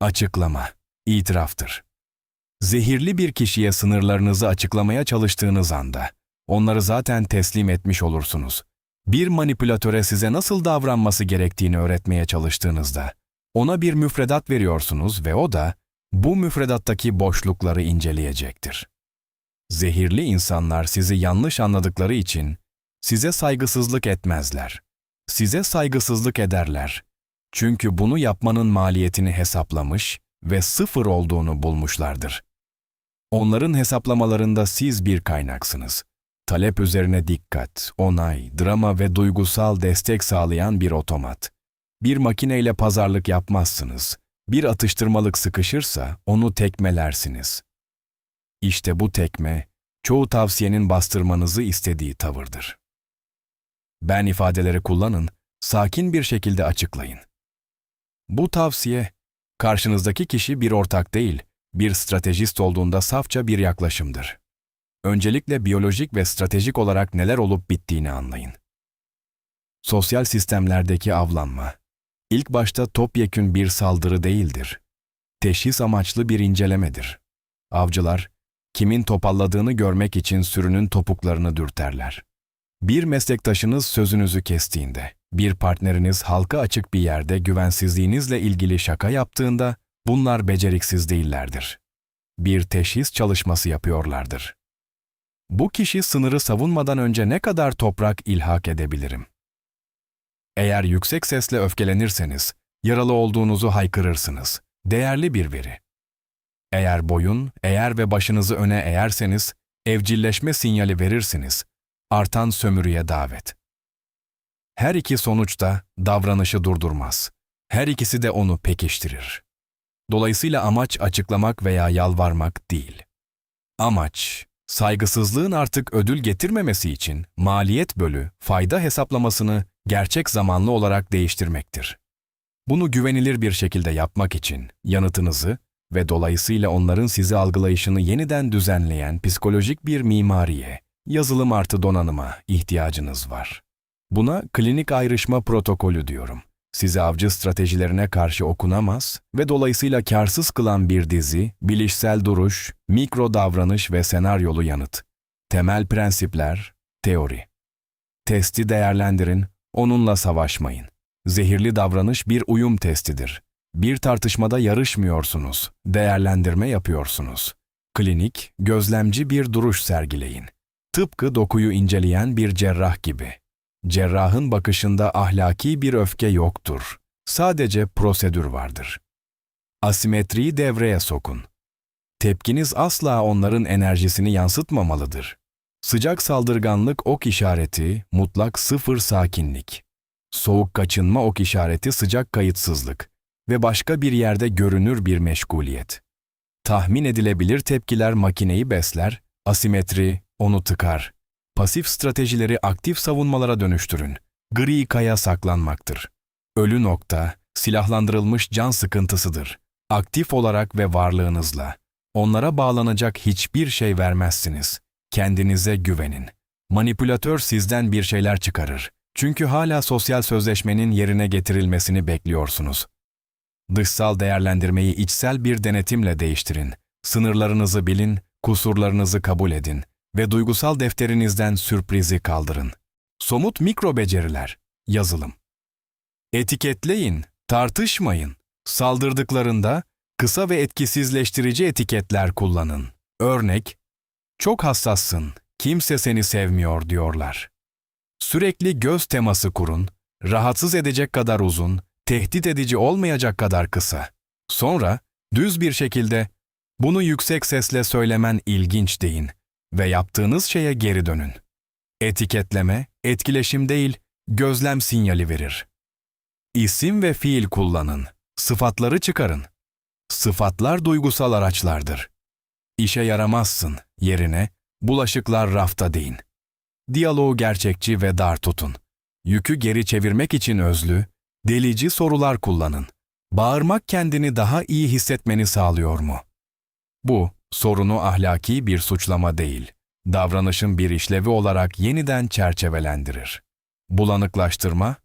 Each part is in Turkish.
Açıklama, itiraftır. Zehirli bir kişiye sınırlarınızı açıklamaya çalıştığınız anda, onları zaten teslim etmiş olursunuz. Bir manipülatöre size nasıl davranması gerektiğini öğretmeye çalıştığınızda, ona bir müfredat veriyorsunuz ve o da bu müfredattaki boşlukları inceleyecektir. Zehirli insanlar sizi yanlış anladıkları için size saygısızlık etmezler. Size saygısızlık ederler. Çünkü bunu yapmanın maliyetini hesaplamış ve sıfır olduğunu bulmuşlardır. Onların hesaplamalarında siz bir kaynaksınız. Talep üzerine dikkat, onay, drama ve duygusal destek sağlayan bir otomat. Bir makineyle pazarlık yapmazsınız. Bir atıştırmalık sıkışırsa onu tekmelersiniz. İşte bu tekme, çoğu tavsiyenin bastırmanızı istediği tavırdır. Ben ifadeleri kullanın, sakin bir şekilde açıklayın. Bu tavsiye, karşınızdaki kişi bir ortak değil, bir stratejist olduğunda safça bir yaklaşımdır. Öncelikle biyolojik ve stratejik olarak neler olup bittiğini anlayın. Sosyal sistemlerdeki avlanma, ilk başta topyekün bir saldırı değildir. Teşhis amaçlı bir incelemedir. Avcılar, kimin topalladığını görmek için sürünün topuklarını dürterler. Bir meslektaşınız sözünüzü kestiğinde, bir partneriniz halka açık bir yerde güvensizliğinizle ilgili şaka yaptığında bunlar beceriksiz değillerdir. Bir teşhis çalışması yapıyorlardır. Bu kişi sınırı savunmadan önce ne kadar toprak ilhak edebilirim? Eğer yüksek sesle öfkelenirseniz, yaralı olduğunuzu haykırırsınız. Değerli bir veri. Eğer boyun, eğer ve başınızı öne eğerseniz, evcilleşme sinyali verirsiniz. Artan sömürüye davet. Her iki sonuçta davranışı durdurmaz. Her ikisi de onu pekiştirir. Dolayısıyla amaç açıklamak veya yalvarmak değil. Amaç, saygısızlığın artık ödül getirmemesi için maliyet bölü fayda hesaplamasını gerçek zamanlı olarak değiştirmektir. Bunu güvenilir bir şekilde yapmak için yanıtınızı ve dolayısıyla onların sizi algılayışını yeniden düzenleyen psikolojik bir mimariye, yazılım artı donanıma ihtiyacınız var. Buna klinik ayrışma protokolü diyorum. Sizi avcı stratejilerine karşı okunamaz ve dolayısıyla karsız kılan bir dizi, bilişsel duruş, mikro davranış ve senaryolu yanıt. Temel prensipler, teori. Testi değerlendirin, onunla savaşmayın. Zehirli davranış bir uyum testidir. Bir tartışmada yarışmıyorsunuz, değerlendirme yapıyorsunuz. Klinik, gözlemci bir duruş sergileyin. Tıpkı dokuyu inceleyen bir cerrah gibi. Cerrahın bakışında ahlaki bir öfke yoktur. Sadece prosedür vardır. Asimetriyi devreye sokun. Tepkiniz asla onların enerjisini yansıtmamalıdır. Sıcak saldırganlık ok işareti, mutlak sıfır sakinlik. Soğuk kaçınma ok işareti sıcak kayıtsızlık ve başka bir yerde görünür bir meşguliyet. Tahmin edilebilir tepkiler makineyi besler, asimetri onu tıkar. Pasif stratejileri aktif savunmalara dönüştürün. Gri kaya saklanmaktır. Ölü nokta, silahlandırılmış can sıkıntısıdır. Aktif olarak ve varlığınızla. Onlara bağlanacak hiçbir şey vermezsiniz. Kendinize güvenin. Manipülatör sizden bir şeyler çıkarır. Çünkü hala sosyal sözleşmenin yerine getirilmesini bekliyorsunuz. Dışsal değerlendirmeyi içsel bir denetimle değiştirin. Sınırlarınızı bilin, kusurlarınızı kabul edin ve duygusal defterinizden sürprizi kaldırın. Somut mikro beceriler, yazılım. Etiketleyin, tartışmayın. Saldırdıklarında kısa ve etkisizleştirici etiketler kullanın. Örnek, çok hassassın, kimse seni sevmiyor diyorlar. Sürekli göz teması kurun, rahatsız edecek kadar uzun, tehdit edici olmayacak kadar kısa. Sonra düz bir şekilde bunu yüksek sesle söylemen ilginç deyin ve yaptığınız şeye geri dönün. Etiketleme, etkileşim değil, gözlem sinyali verir. İsim ve fiil kullanın. Sıfatları çıkarın. Sıfatlar duygusal araçlardır. İşe yaramazsın yerine bulaşıklar rafta deyin. Diyaloğu gerçekçi ve dar tutun. Yükü geri çevirmek için özlü, delici sorular kullanın. Bağırmak kendini daha iyi hissetmeni sağlıyor mu? Bu, sorunu ahlaki bir suçlama değil, davranışın bir işlevi olarak yeniden çerçevelendirir. Bulanıklaştırma,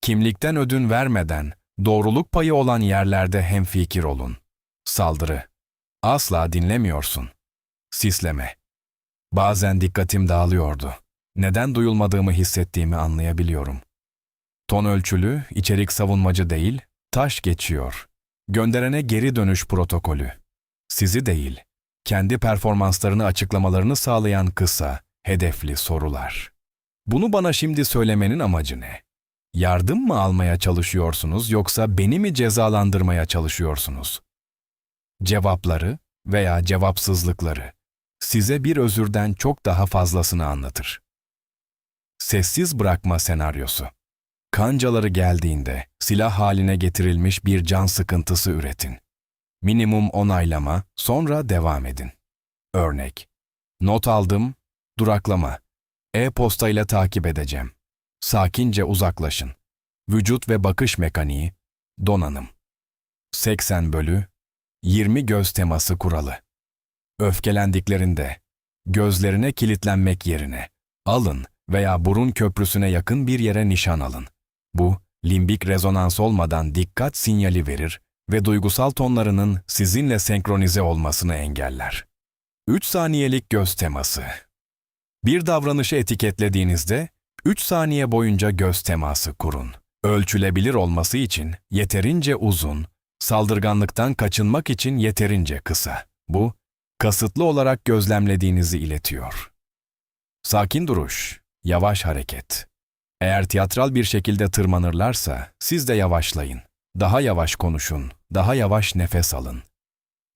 kimlikten ödün vermeden Doğruluk payı olan yerlerde hemfikir olun. Saldırı. Asla dinlemiyorsun. Sisleme. Bazen dikkatim dağılıyordu. Neden duyulmadığımı hissettiğimi anlayabiliyorum. Ton ölçülü, içerik savunmacı değil, taş geçiyor. Gönderene geri dönüş protokolü. Sizi değil, kendi performanslarını açıklamalarını sağlayan kısa, hedefli sorular. Bunu bana şimdi söylemenin amacı ne? Yardım mı almaya çalışıyorsunuz yoksa beni mi cezalandırmaya çalışıyorsunuz? Cevapları veya cevapsızlıkları size bir özürden çok daha fazlasını anlatır. Sessiz bırakma senaryosu. Kancaları geldiğinde silah haline getirilmiş bir can sıkıntısı üretin. Minimum onaylama, sonra devam edin. Örnek. Not aldım, duraklama. E-postayla takip edeceğim. Sakince uzaklaşın. Vücut ve bakış mekaniği, donanım. 80 bölü 20 göz teması kuralı. Öfkelendiklerinde gözlerine kilitlenmek yerine alın veya burun köprüsüne yakın bir yere nişan alın. Bu, limbik rezonans olmadan dikkat sinyali verir ve duygusal tonlarının sizinle senkronize olmasını engeller. 3 saniyelik göz teması. Bir davranışı etiketlediğinizde 3 saniye boyunca göz teması kurun. Ölçülebilir olması için yeterince uzun, saldırganlıktan kaçınmak için yeterince kısa. Bu, kasıtlı olarak gözlemlediğinizi iletiyor. Sakin duruş, yavaş hareket. Eğer tiyatral bir şekilde tırmanırlarsa siz de yavaşlayın. Daha yavaş konuşun, daha yavaş nefes alın.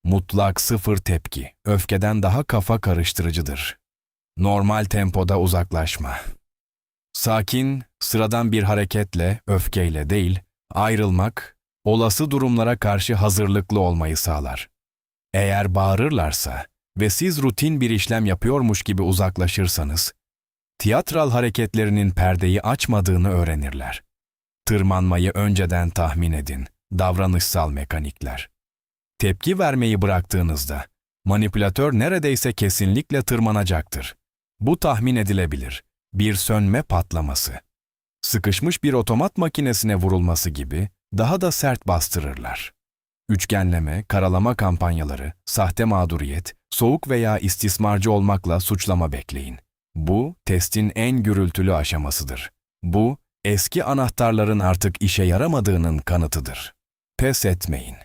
Mutlak sıfır tepki, öfkeden daha kafa karıştırıcıdır. Normal tempoda uzaklaşma. Sakin, sıradan bir hareketle, öfkeyle değil, ayrılmak, olası durumlara karşı hazırlıklı olmayı sağlar. Eğer bağırırlarsa ve siz rutin bir işlem yapıyormuş gibi uzaklaşırsanız, tiyatral hareketlerinin perdeyi açmadığını öğrenirler. Tırmanmayı önceden tahmin edin, davranışsal mekanikler. Tepki vermeyi bıraktığınızda, manipülatör neredeyse kesinlikle tırmanacaktır. Bu tahmin edilebilir. Bir sönme patlaması. Sıkışmış bir otomat makinesine vurulması gibi daha da sert bastırırlar. Üçgenleme, karalama kampanyaları, sahte mağduriyet, soğuk veya istismarcı olmakla suçlama bekleyin. Bu, testin en gürültülü aşamasıdır. Bu, eski anahtarların artık işe yaramadığının kanıtıdır. Pes etmeyin.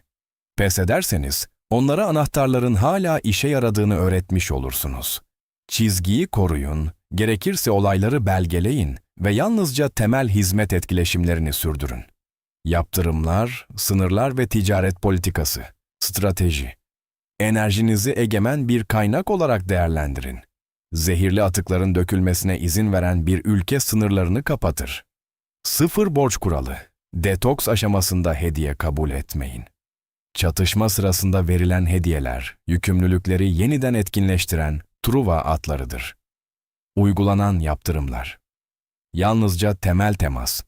Pes ederseniz, onlara anahtarların hala işe yaradığını öğretmiş olursunuz. Çizgiyi koruyun, gerekirse olayları belgeleyin ve yalnızca temel hizmet etkileşimlerini sürdürün. Yaptırımlar, sınırlar ve ticaret politikası, strateji. Enerjinizi egemen bir kaynak olarak değerlendirin. Zehirli atıkların dökülmesine izin veren bir ülke sınırlarını kapatır. Sıfır borç kuralı. Detoks aşamasında hediye kabul etmeyin. Çatışma sırasında verilen hediyeler, yükümlülükleri yeniden etkinleştiren Truva atlarıdır. Uygulanan yaptırımlar. Yalnızca temel temas,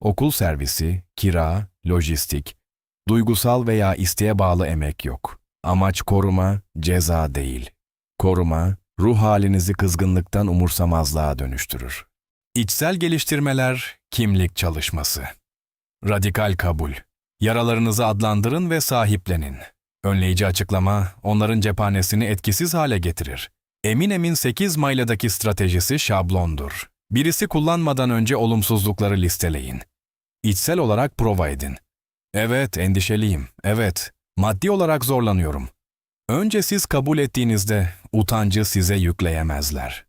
okul servisi, kira, lojistik, duygusal veya isteğe bağlı emek yok. Amaç koruma, ceza değil. Koruma, ruh halinizi kızgınlıktan umursamazlığa dönüştürür. İçsel geliştirmeler, kimlik çalışması. Radikal kabul. Yaralarınızı adlandırın ve sahiplenin. Önleyici açıklama, onların cephanesini etkisiz hale getirir. Eminem'in 8 mayladaki stratejisi şablondur. Birisi kullanmadan önce olumsuzlukları listeleyin. İçsel olarak prova edin. Evet, endişeliyim. Evet, maddi olarak zorlanıyorum. Önce siz kabul ettiğinizde utancı size yükleyemezler.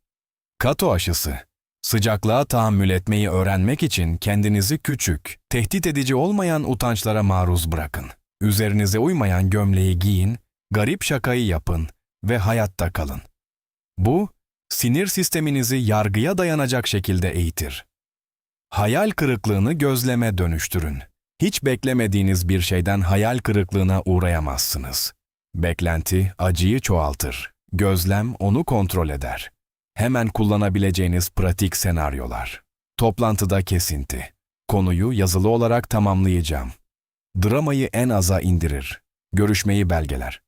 Kato aşısı. Sıcaklığa tahammül etmeyi öğrenmek için kendinizi küçük, tehdit edici olmayan utançlara maruz bırakın. Üzerinize uymayan gömleği giyin, garip şakayı yapın ve hayatta kalın. Bu, sinir sisteminizi yargıya dayanacak şekilde eğitir. Hayal kırıklığını gözleme dönüştürün. Hiç beklemediğiniz bir şeyden hayal kırıklığına uğrayamazsınız. Beklenti acıyı çoğaltır. Gözlem onu kontrol eder. Hemen kullanabileceğiniz pratik senaryolar. Toplantıda kesinti. Konuyu yazılı olarak tamamlayacağım. Dramayı en aza indirir. Görüşmeyi belgeler.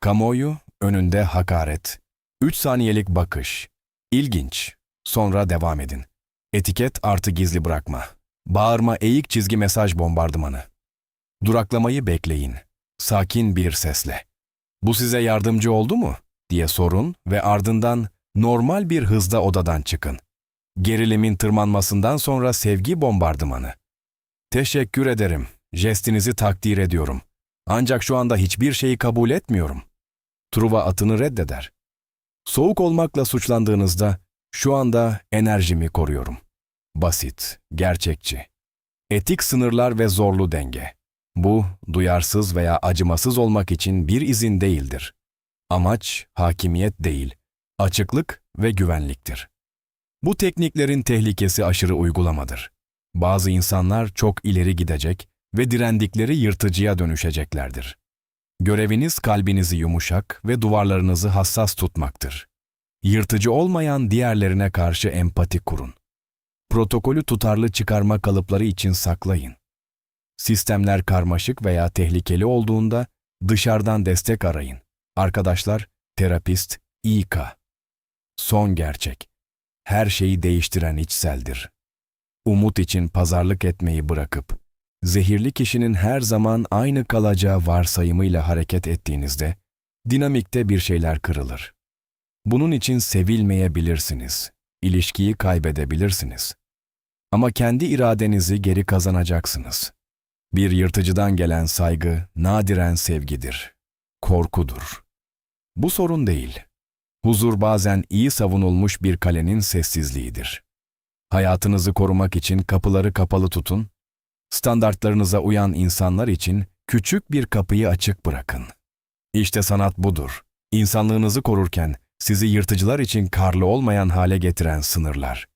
Kamuoyu önünde hakaret. 3 saniyelik bakış. İlginç. Sonra devam edin. Etiket artı gizli bırakma. Bağırma eğik çizgi mesaj bombardımanı. Duraklamayı bekleyin. Sakin bir sesle. Bu size yardımcı oldu mu? diye sorun ve ardından normal bir hızda odadan çıkın. Gerilimin tırmanmasından sonra sevgi bombardımanı. Teşekkür ederim. Jestinizi takdir ediyorum. Ancak şu anda hiçbir şeyi kabul etmiyorum. Truva atını reddeder. Soğuk olmakla suçlandığınızda şu anda enerjimi koruyorum. Basit, gerçekçi. Etik sınırlar ve zorlu denge. Bu, duyarsız veya acımasız olmak için bir izin değildir. Amaç, hakimiyet değil, açıklık ve güvenliktir. Bu tekniklerin tehlikesi aşırı uygulamadır. Bazı insanlar çok ileri gidecek ve direndikleri yırtıcıya dönüşeceklerdir. Göreviniz kalbinizi yumuşak ve duvarlarınızı hassas tutmaktır. Yırtıcı olmayan diğerlerine karşı empati kurun. Protokolü tutarlı çıkarma kalıpları için saklayın. Sistemler karmaşık veya tehlikeli olduğunda dışarıdan destek arayın. Arkadaşlar, terapist, İK. Son gerçek. Her şeyi değiştiren içseldir. Umut için pazarlık etmeyi bırakıp, zehirli kişinin her zaman aynı kalacağı varsayımıyla hareket ettiğinizde, dinamikte bir şeyler kırılır. Bunun için sevilmeyebilirsiniz, ilişkiyi kaybedebilirsiniz. Ama kendi iradenizi geri kazanacaksınız. Bir yırtıcıdan gelen saygı nadiren sevgidir, korkudur. Bu sorun değil. Huzur bazen iyi savunulmuş bir kalenin sessizliğidir. Hayatınızı korumak için kapıları kapalı tutun, standartlarınıza uyan insanlar için küçük bir kapıyı açık bırakın. İşte sanat budur. İnsanlığınızı korurken sizi yırtıcılar için karlı olmayan hale getiren sınırlar.